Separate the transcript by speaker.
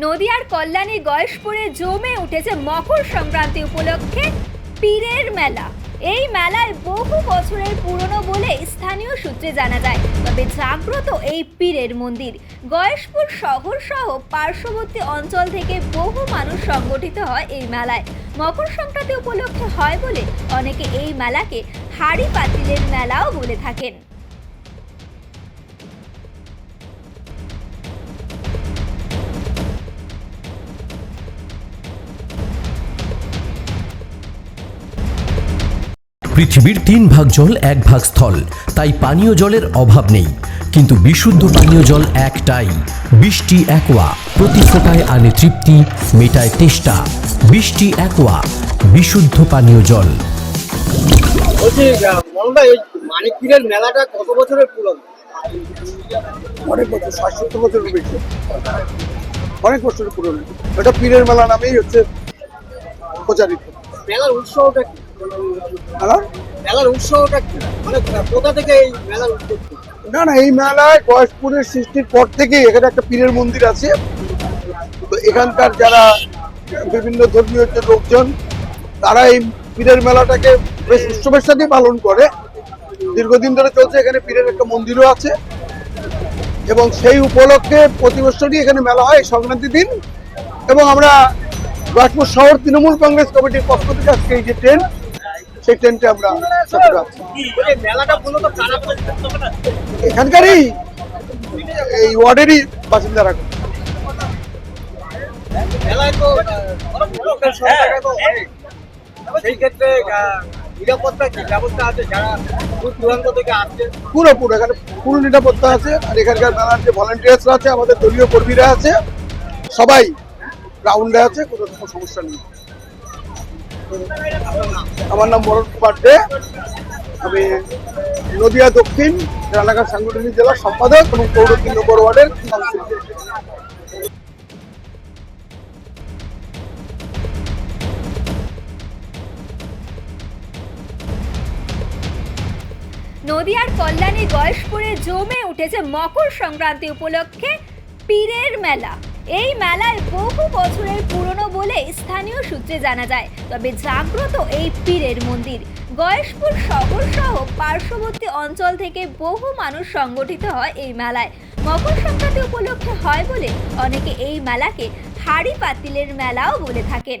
Speaker 1: নদিয়ার কল্যাণী গয়েশপুরে জমে উঠেছে মকর সংক্রান্তি উপলক্ষে পীরের মেলা। এই মেলায় বহু বছরের পুরনো বলে স্থানীয় সূত্রে জানা যায়, তবে জাগ্রত এই পীরের মন্দির। গয়েশপুর শহর সহ পার্শ্ববর্তী অঞ্চল থেকে বহু মানুষ সংগঠিত হয় এই মেলায়। মকর সংক্রান্তি উপলক্ষে হয় বলে অনেকে এই মেলাকে হাড়ি পাতিলের মেলাও বলে থাকেন।
Speaker 2: পৃথিবীর তিন ভাগ জল এক ভাগ স্থল। তাই পানীয় জলের অভাব নেই। কিন্তু বিশুদ্ধ পানীয় জল একটাই। বৃষ্টি একোয়া। প্রতি ফোটায় আনে তৃপ্তি মেটায় তেষ্টা। বৃষ্টি একোয়া। বিশুদ্ধ পানীয় জল।
Speaker 3: মেলাটা কত বছরের পুরনো?
Speaker 4: অনেক বছর ষাট সত্তর বছরের বেশি। অনেক বছরের পুরনো। এটা পীরের মেলা নামেই হচ্ছে প্রচারিত।
Speaker 3: মেলার উৎসবটা কি?
Speaker 4: মেলা
Speaker 3: মেলার উৎসবটা মানে কোথা থেকে এই মেলার উৎসব?
Speaker 4: না না এই মেলায় গয়েশপুরের সৃষ্টির পর থেকেই এখানে একটা পীরের মন্দির আছে। তো এখানকার যারা বিভিন্ন ধর্মীয় যে লোকজন তারা এই পীরের মেলাটাকে বেশ উৎসবের সাথে পালন করে। দীর্ঘদিন ধরে চলছে এখানে পীরের একটা মন্দিরও আছে। এবং সেই উপলক্ষে প্রতি বছরই এখানে মেলা হয় সংক্রান্তি দিন। এবং আমরা গয়েশপুর শহর তৃণমূল কংগ্রেস কমিটির পক্ষ থেকে আজকে এই যে ট্রেন সেই ট্রেনটা আমরা এখানকারই এই ওয়ার্ডেরই বাসিন্দারা।
Speaker 3: ক্ষেত্রে নিরাপত্তা ব্যবস্থা আছে যারা দূর দূরান্ত থেকে
Speaker 4: এখানে নিরাপত্তা আছে আর এখানকার আছে, আমাদের দলীয় কর্মীরা আছে, সবাই গ্রাউন্ডে আছে, কোনো রকম সমস্যা নেই। আমার নাম মরণ কুমার দে। আমি নদিয়া দক্ষিণ রানাঘাট সাংগঠনিক জেলার সম্পাদক এবং পৌর তিন ওয়ার্ডের
Speaker 1: নদিয়ার কল্যাণী গয়েশপুরে জমে উঠেছে মকর সংক্রান্তি উপলক্ষে পীরের মেলা। এই মেলায় বহু বছরের পুরনো বলে স্থানীয় সূত্রে জানা যায়, তবে জাগ্রত এই পীরের মন্দির। গয়েশপুর শহর সহ পার্শ্ববর্তী অঞ্চল থেকে বহু মানুষ সংগঠিত হয় এই মেলায়। মকর সংক্রান্তি উপলক্ষে হয় বলে অনেকে এই মেলাকে হাড়ি পাতিলের মেলাও বলে থাকেন।